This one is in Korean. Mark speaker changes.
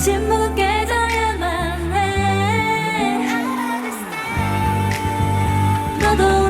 Speaker 1: 침묵은 깨져야만 해. 너도